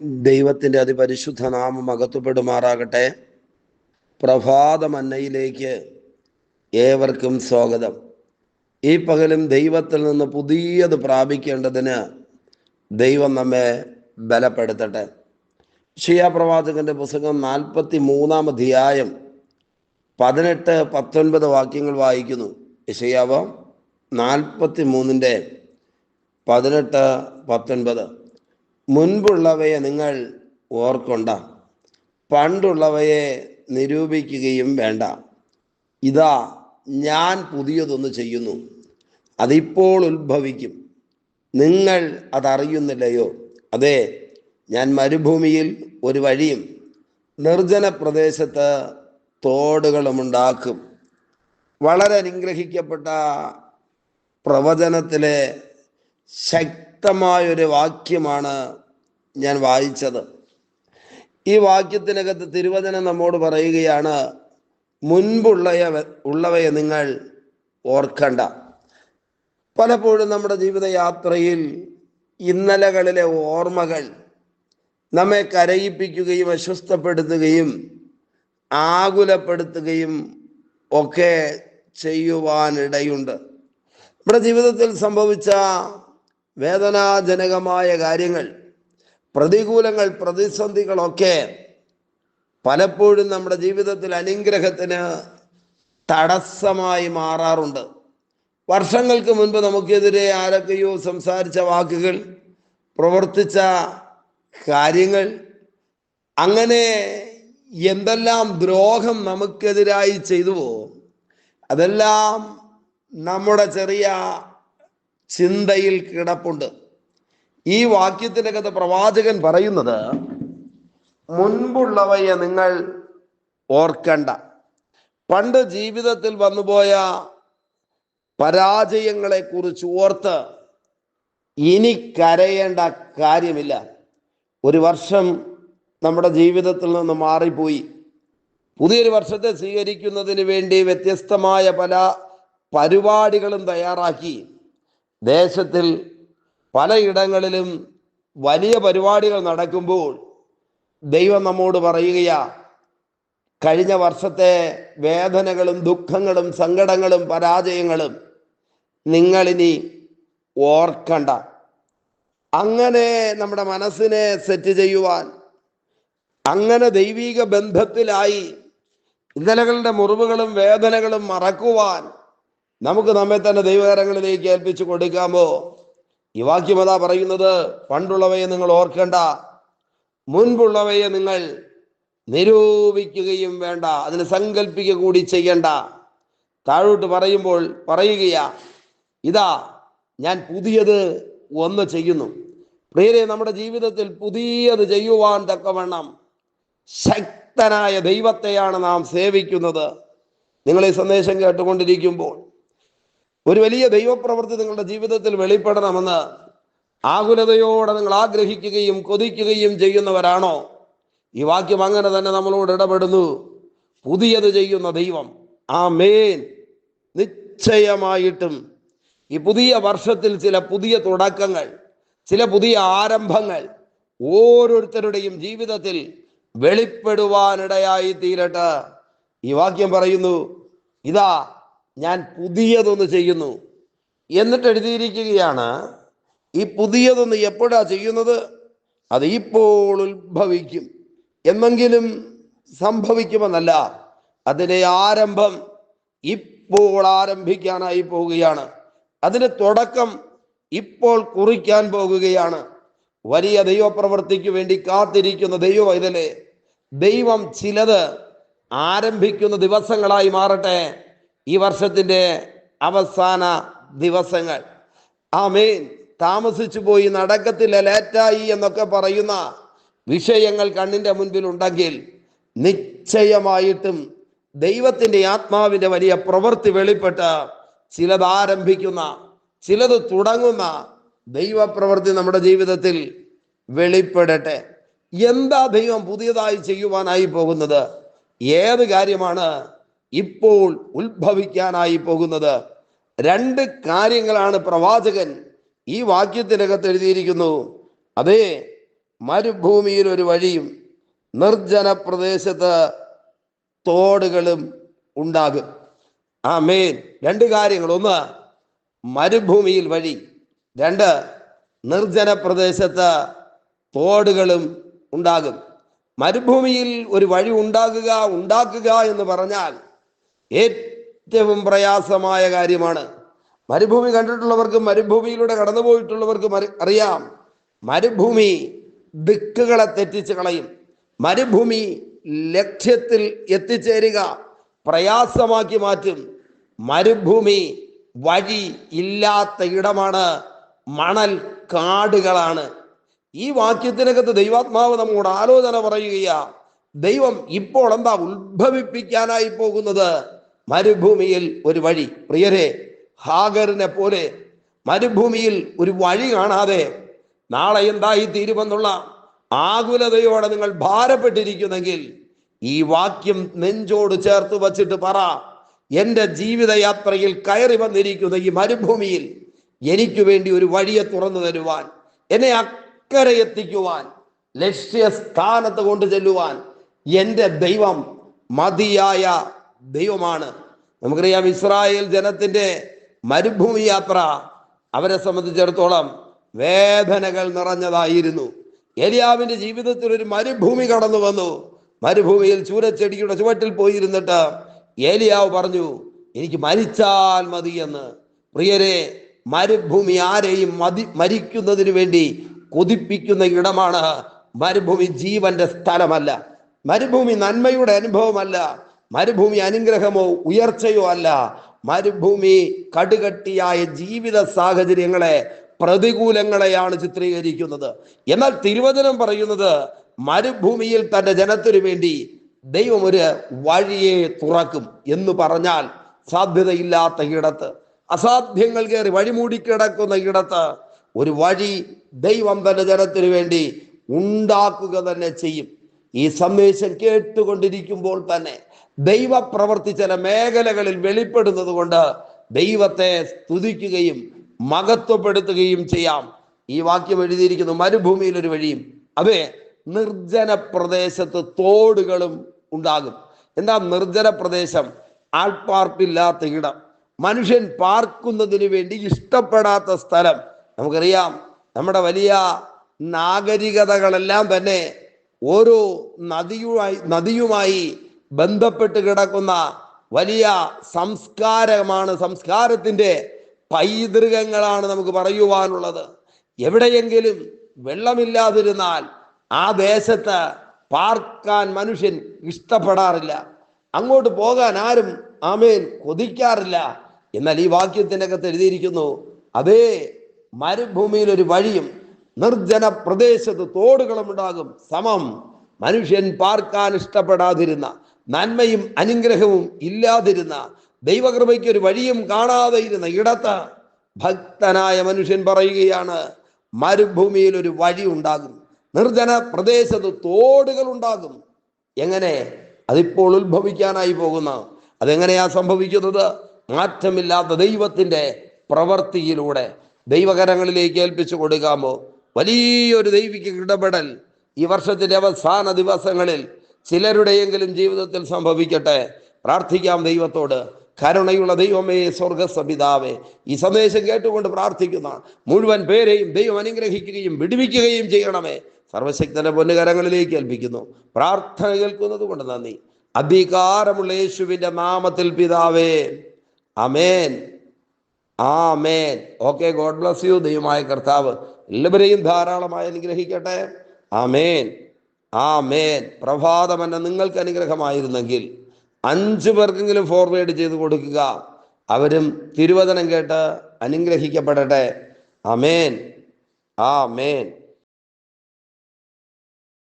ദൈവത്തിന്റെ അതിപരിശുദ്ധ നാമം അകത്തുപെടുമാറാകട്ടെ. പ്രഭാതമന്നയിലേക്ക് ഏവർക്കും സ്വാഗതം. ഈ പകലും ദൈവത്തിൽ നിന്ന് പുതിയത് പ്രാപിക്കേണ്ടതിന് ദൈവം നമ്മെ ബലപ്പെടുത്തട്ടെ. ഷിയാപ്രവാചകന്റെ പുസ്തകം നാൽപ്പത്തി മൂന്നാം അധ്യായം പതിനെട്ട് പത്തൊൻപത് വാക്യങ്ങൾ വായിക്കുന്നു. ഷിയാവ നാൽപ്പത്തി മൂന്നിന്റെ പതിനെട്ട് പത്തൊൻപത്. മുൻപുള്ളവയെ നിങ്ങൾ ഓർക്കൊണ്ട. പണ്ടുള്ളവയെ നിരൂപിക്കുകയും വേണ്ട. ഇതാ ഞാൻ പുതിയതൊന്ന് ചെയ്യുന്നു. അതിപ്പോൾ ഉത്ഭവിക്കും. നിങ്ങൾ അതറിയുന്നില്ലയോ? അതെ ഞാൻ മരുഭൂമിയിൽ ഒരു വഴിയും നിർജന പ്രദേശത്ത് തോടുകളുമുണ്ടാക്കും. വളരെ അനുഗ്രഹിക്കപ്പെട്ട പ്രവചനത്തിലെ ശക്തമായൊരു വാക്യമാണ് ഞാൻ വായിച്ചത്. ഈ വാക്യത്തിനകത്ത് തിരുവചനം നമ്മോട് പറയുകയാണ് മുൻപുള്ളയ ഉള്ളവയെ നിങ്ങൾ ഓർക്കണ്ട. പലപ്പോഴും നമ്മുടെ ജീവിതയാത്രയിൽ ഇന്നലകളിലെ ഓർമ്മകൾ നമ്മെ കരയിപ്പിക്കുകയും അസ്വസ്ഥപ്പെടുത്തുകയും ആകുലപ്പെടുത്തുകയും ഒക്കെ ചെയ്യുവാനിടയുണ്ട്. നമ്മുടെ ജീവിതത്തിൽ സംഭവിച്ച വേദനാജനകമായ കാര്യങ്ങൾ പ്രതികൂലങ്ങൾ പ്രതിസന്ധികളൊക്കെ പലപ്പോഴും നമ്മുടെ ജീവിതത്തിൽ അനുഗ്രഹത്തിന് തടസ്സമായി മാറാറുണ്ട്. വർഷങ്ങൾക്ക് മുൻപ് നമുക്കെതിരെ ആരൊക്കെയോ സംസാരിച്ച വാക്കുകൾ പ്രവർത്തിച്ച കാര്യങ്ങൾ അങ്ങനെ എന്തെല്ലാം ദ്രോഹം നമുക്കെതിരായി ചെയ്തുവോ അതെല്ലാം നമ്മുടെ ചെറിയ ചിന്തയിൽ കിടപ്പുണ്ട്. ഈ വാക്യത്തിനകത്ത് പ്രവാചകൻ പറയുന്നത് മുൻപുള്ളവയെ നിങ്ങൾ ഓർക്കണ്ട. പണ്ട് ജീവിതത്തിൽ വന്നുപോയ പരാജയങ്ങളെ കുറിച്ച് ഓർത്ത് ഇനി കരയേണ്ട കാര്യമില്ല. ഒരു വർഷം നമ്മുടെ ജീവിതത്തിൽ നിന്ന് മാറിപ്പോയി. പുതിയൊരു വർഷത്തെ സ്വീകരിക്കുന്നതിന് വേണ്ടി വ്യത്യസ്തമായ പല പരിപാടികളും തയ്യാറാക്കി. ദേശത്തിൽ പലയിടങ്ങളിലും വലിയ പരിപാടികൾ നടക്കുമ്പോൾ ദൈവം നമ്മോട് പറയുകയാ കഴിഞ്ഞ വർഷത്തെ വേദനകളും ദുഃഖങ്ങളും സങ്കടങ്ങളും പരാജയങ്ങളും നിങ്ങളിനി ഓർക്കണ്ട. അങ്ങനെ നമ്മുടെ മനസ്സിനെ സെറ്റ് ചെയ്യുവാൻ അങ്ങനെ ദൈവീക ബന്ധത്തിലായി ഇന്നലകളുടെ മുറിവുകളും വേദനകളും മറക്കുവാൻ നമുക്ക് നമ്മെ തന്നെ ദൈവകരങ്ങളിലേക്ക് ഏൽപ്പിച്ചു കൊടുക്കാമോ? ഈ വാക്യം അതാ പറയുന്നത് പണ്ടുള്ളവയെ നിങ്ങൾ ഓർക്കേണ്ട മുൻപുള്ളവയെ നിങ്ങൾ നിരൂപിക്കുകയും വേണ്ട അതിന് സങ്കല്പിക്കുക കൂടി ചെയ്യേണ്ട. താഴോട്ട് പറയുമ്പോൾ പറയുകയാ ഇതാ ഞാൻ പുതിയത് ഒന്ന് ചെയ്യുന്നു. പ്രിയരെ നമ്മുടെ ജീവിതത്തിൽ പുതിയത് ചെയ്യുവാൻ തക്കവണ്ണം ശക്തനായ ദൈവത്തെയാണ് നാം സേവിക്കുന്നത്. നിങ്ങൾ ഈ സന്ദേശം കേട്ടുകൊണ്ടിരിക്കുമ്പോൾ ഒരു വലിയ ദൈവപ്രവൃത്തി നിങ്ങളുടെ ജീവിതത്തിൽ വെളിപ്പെടണമെന്ന് ആകുലതയോടെ നിങ്ങൾ ആഗ്രഹിക്കുകയും കൊതിക്കുകയും ചെയ്യുന്നവരാണോ? ഈ വാക്യം അങ്ങനെ തന്നെ നമ്മളോട് ഇടപെടുന്നു. പുതിയത് ചെയ്യുന്ന ദൈവം. ആ മേൻ നിശ്ചയമായിട്ടും ഈ പുതിയ വർഷത്തിൽ ചില പുതിയ തുടക്കങ്ങൾ ചില പുതിയ ആരംഭങ്ങൾ ഓരോരുത്തരുടെയും ജീവിതത്തിൽ വെളിപ്പെടുവാനിടയായി തീരട്ടെ ഈ വാക്യം പറയുന്നു ഇതാ ഞാൻ പുതിയതൊന്ന് ചെയ്യുന്നു. എന്നിട്ട് എഴുതിയിരിക്കുകയാണ് ഈ പുതിയതൊന്ന് എപ്പോഴാ ചെയ്യുന്നത്? അത് ഇപ്പോൾ ഉത്ഭവിക്കും. എന്നെങ്കിലും സംഭവിക്കുമെന്നല്ല അതിന്റെ ആരംഭം ഇപ്പോൾ ആരംഭിക്കാനായി പോവുകയാണ്. അതിന് തുടക്കം ഇപ്പോൾ കുറിക്കാൻ പോകുകയാണ് വലിയ ദൈവപ്രവൃത്തിക്ക് വേണ്ടി കാത്തിരിക്കുന്ന ദൈവം ഇതല്ലേ ദൈവം ചിലത് ആരംഭിക്കുന്ന ദിവസങ്ങളായി മാറട്ടെ. ഈ വർഷത്തിന്റെ അവസാന ദിവസങ്ങൾ. ആമേൻ. താമസിച്ചു പോയി നടക്കത്തില്ല ലേറ്റായി എന്നൊക്കെ പറയുന്ന വിഷയങ്ങൾ കണ്ണിന്റെ മുൻപിൽ ഉണ്ടെങ്കിൽ നിശ്ചയമായിട്ടും ദൈവത്തിന്റെ ആത്മാവിന്റെ വലിയ പ്രവൃത്തി വെളിപ്പെട്ട് ചിലത് ആരംഭിക്കുന്ന ചിലത് തുടങ്ങുന്ന ദൈവപ്രവൃത്തി നമ്മുടെ ജീവിതത്തിൽ വെളിപ്പെടട്ടെ. എന്താ ദൈവം പുതിയതായി ചെയ്യുവാനായി പോകുന്നത്? ഏത് കാര്യമാണ്? ഇപ്പോൾ ഉത്ഭവിക്കാനായി പോകുന്നത്. രണ്ട് കാര്യങ്ങളാണ് പ്രവാചകൻ ഈ വാക്യത്തിനകത്ത് എഴുതിയിരിക്കുന്നു. അതേ മരുഭൂമിയിൽ ഒരു വഴിയും നിർജന പ്രദേശത്ത് തോടുകളും ഉണ്ടാകും. ആ മേൻ രണ്ട് കാര്യങ്ങൾ. ഒന്ന് മരുഭൂമിയിൽ വഴി. രണ്ട് നിർജന പ്രദേശത്ത് തോടുകളും ഉണ്ടാകും. മരുഭൂമിയിൽ ഒരു വഴി ഉണ്ടാകുക ഉണ്ടാക്കുക എന്ന് പറഞ്ഞാൽ ഏറ്റവും പ്രയാസമായ കാര്യമാണ്. മരുഭൂമി കണ്ടിട്ടുള്ളവർക്കും മരുഭൂമിയിലൂടെ കടന്നു പോയിട്ടുള്ളവർക്കും അറിയാം. മരുഭൂമി ദിക്കുകളെ തെറ്റിച്ച് കളയും. മരുഭൂമി ലക്ഷ്യത്തിൽ എത്തിച്ചേരുക. പ്രയാസമാക്കി മാറ്റും. മരുഭൂമി വഴി ഇല്ലാത്ത ഇടമാണ്. മണൽ കാടുകളാണ്. ഈ വാക്യത്തിനകത്ത് ദൈവാത്മാവ് നമ്മോട് ആലോചന പറയുകയാ. ദൈവം ഇപ്പോൾ എന്താ ഉത്ഭവിപ്പിക്കാനായി പോകുന്നത്? മരുഭൂമിയിൽ ഒരു വഴി. പ്രിയരെ ഹാഗറിനെ പോലെ മരുഭൂമിയിൽ ഒരു വഴി കാണാതെ നാളെ എന്തായി തീരുമെന്നുള്ള ആകുലതയോടെ നിങ്ങൾ ഭാരപ്പെട്ടിരിക്കുന്നെങ്കിൽ ഈ വാക്യം നെഞ്ചോട് ചേർത്ത് വച്ചിട്ട് പറ. എന്റെ ജീവിതയാത്രയിൽ കയറി വന്നിരിക്കുന്ന ഈ മരുഭൂമിയിൽ എനിക്ക് വേണ്ടി ഒരു വഴിയെ തുറന്നു തരുവാൻ എന്നെ അക്കരെ എത്തിക്കുവാൻ ലക്ഷ്യസ്ഥാനത്ത് കൊണ്ടു ചെല്ലുവാൻ എന്റെ ദൈവം മതിയായ ദൈവമാണ്. നമുക്കറിയാം ഇസ്രായേൽ ജനത്തിന്റെ മരുഭൂമി യാത്ര അവരെ സംബന്ധിച്ചിടത്തോളം വേദനകൾ നിറഞ്ഞതായിരുന്നു. എലിയാവിന്റെ ജീവിതത്തിൽ ഒരു മരുഭൂമി കടന്നു വന്നു. മരുഭൂമിയിൽ ചൂരച്ചെടിയുടെ ചുവട്ടിൽ പോയിരുന്നിട്ട് ഏലിയാവ് പറഞ്ഞു എനിക്ക് മരിച്ചാൽ മതി എന്ന്. പ്രിയരെ മരുഭൂമി ആരെയും മതി മരിക്കുന്നതിന് വേണ്ടി കൊതിപ്പിക്കുന്ന ഇടമാണ് മരുഭൂമി ജീവന്റെ സ്ഥലമല്ല. മരുഭൂമി നന്മയുടെ അനുഭവമല്ല. മരുഭൂമി അനുഗ്രഹമോ ഉയർച്ചയോ അല്ല. മരുഭൂമി കടുകട്ടിയായ ജീവിത സാഹചര്യങ്ങളെ പ്രതികൂലങ്ങളെയാണ് ചിത്രീകരിക്കുന്നത്. എന്നാൽ തിരുവചനം പറയുന്നത് മരുഭൂമിയിൽ തന്റെ ജനത്തിനു വേണ്ടി ദൈവം ഒരു വഴിയെ തുറക്കും എന്ന് പറഞ്ഞാൽ സാധ്യതയില്ലാത്ത ഇടത്ത് അസാധ്യങ്ങൾ കയറി വഴിമൂടിക്കിടക്കുന്ന ഇടത്ത് ഒരു വഴി ദൈവം തന്റെ ജനത്തിനു വേണ്ടി ഉണ്ടാക്കുക തന്നെ ചെയ്യും. ഈ സന്ദേശം കേട്ടുകൊണ്ടിരിക്കുമ്പോൾ തന്നെ ദൈവപ്രവർത്തി ചില മേഖലകളിൽ വെളിപ്പെടുന്നത് കൊണ്ട് ദൈവത്തെ സ്തുതിക്കുകയും മഹത്വപ്പെടുത്തുകയും ചെയ്യാം. ഈ വാക്യം എഴുതിയിരിക്കുന്നു മരുഭൂമിയിൽ ഒരു വഴിയും. അതെ നിർജന പ്രദേശത്ത് തോടുകളും ഉണ്ടാകും. എന്താ നിർജന പ്രദേശം? ആൾപ്പാർപ്പില്ലാത്ത ഇടം. മനുഷ്യൻ പാർക്കുന്നതിന് വേണ്ടി ഇഷ്ടപ്പെടാത്ത സ്ഥലം. നമുക്കറിയാം നമ്മുടെ വലിയ നാഗരികതകളെല്ലാം തന്നെ ഓരോ നദിയുമായി നദിയുമായി ബന്ധപ്പെട്ട് കിടക്കുന്ന വലിയ സംസ്കാരമാണ് സംസ്കാരത്തിന്റെ പൈതൃകങ്ങളാണ് നമുക്ക് പറയുവാനുള്ളത്. എവിടെയെങ്കിലും വെള്ളമില്ലാതിരുന്നാൽ ആ ദേശത്ത് പാർക്കാൻ മനുഷ്യൻ ഇഷ്ടപ്പെടാറില്ല. അങ്ങോട്ട് പോകാൻ ആരും ആമേൻ കൊതിക്കാറില്ല. എന്നാൽ ഈ വാക്യത്തിനകത്ത് എഴുതിയിരിക്കുന്നു അതേ മരുഭൂമിയിൽ ഒരു വഴിയും നിർജന പ്രദേശത്ത് തോടുകളും ഉണ്ടാകും സമം മനുഷ്യൻ പാർക്കാൻ ഇഷ്ടപ്പെടാതിരുന്ന നന്മയും അനുഗ്രഹവും ഇല്ലാതിരുന്ന ദൈവകൃപയ്ക്ക് ഒരു വഴിയും കാണാതെ ഇരുന്ന ഇടത്ത് ഭക്തനായ മനുഷ്യൻ പറയുകയാണ് മരുഭൂമിയിൽ ഒരു വഴി ഉണ്ടാകും. നിർജന പ്രദേശത്ത് തോടുകൾ ഉണ്ടാകും. എങ്ങനെ? അതിപ്പോൾ ഉത്ഭവിക്കാനായി പോകുന്ന അതെങ്ങനെയാ സംഭവിക്കുന്നത്? മാറ്റമില്ലാത്ത ദൈവത്തിന്റെ പ്രവൃത്തിയിലൂടെ ദൈവകരങ്ങളിലേക്ക് ഏൽപ്പിച്ചു കൊടുക്കാമോ? വലിയൊരു ദൈവിക ഇടപെടൽ ഈ വർഷത്തിന്റെ അവസാന ദിവസങ്ങളിൽ ചിലരുടെയെങ്കിലും ജീവിതത്തിൽ സംഭവിക്കട്ടെ. പ്രാർത്ഥിക്കാം ദൈവത്തോട്. കരുണയുള്ള ദൈവമേ സ്വർഗസപിതാവേ ഈ സന്ദേശം കേട്ടുകൊണ്ട് പ്രാർത്ഥിക്കുന്ന മുഴുവൻ പേരെയും ദൈവം അനുഗ്രഹിക്കുകയും വിടുവിക്കുകയും ചെയ്യണമേ. സർവശക്തന്റെ പൊന്നുകരങ്ങളിലേക്ക് ഏൽപ്പിക്കുന്നു. പ്രാർത്ഥന കേൾക്കുന്നത് കൊണ്ട് നന്ദി. അധികാരമുള്ള യേശുവിന്റെ നാമത്തിൽ പിതാവേ. അമേൻ ആമേൻ. Okay God bless you. ദൈവമായ കർത്താവ് എല്ലാവരെയും ധാരാളമായി അനുഗ്രഹിക്കട്ടെ. ആമേൻ. ആമേൻ. പ്രഭാതം എന്നെ നിങ്ങൾക്ക് അനുഗ്രഹമായിരുന്നെങ്കിൽ അഞ്ചു പേർക്കെങ്കിലും ഫോർവേഡ് ചെയ്ത് കൊടുക്കുക. അവരും തിരുവചനം കേട്ട് അനുഗ്രഹിക്കപ്പെടട്ടെ. ആമേൻ. ആമേൻ.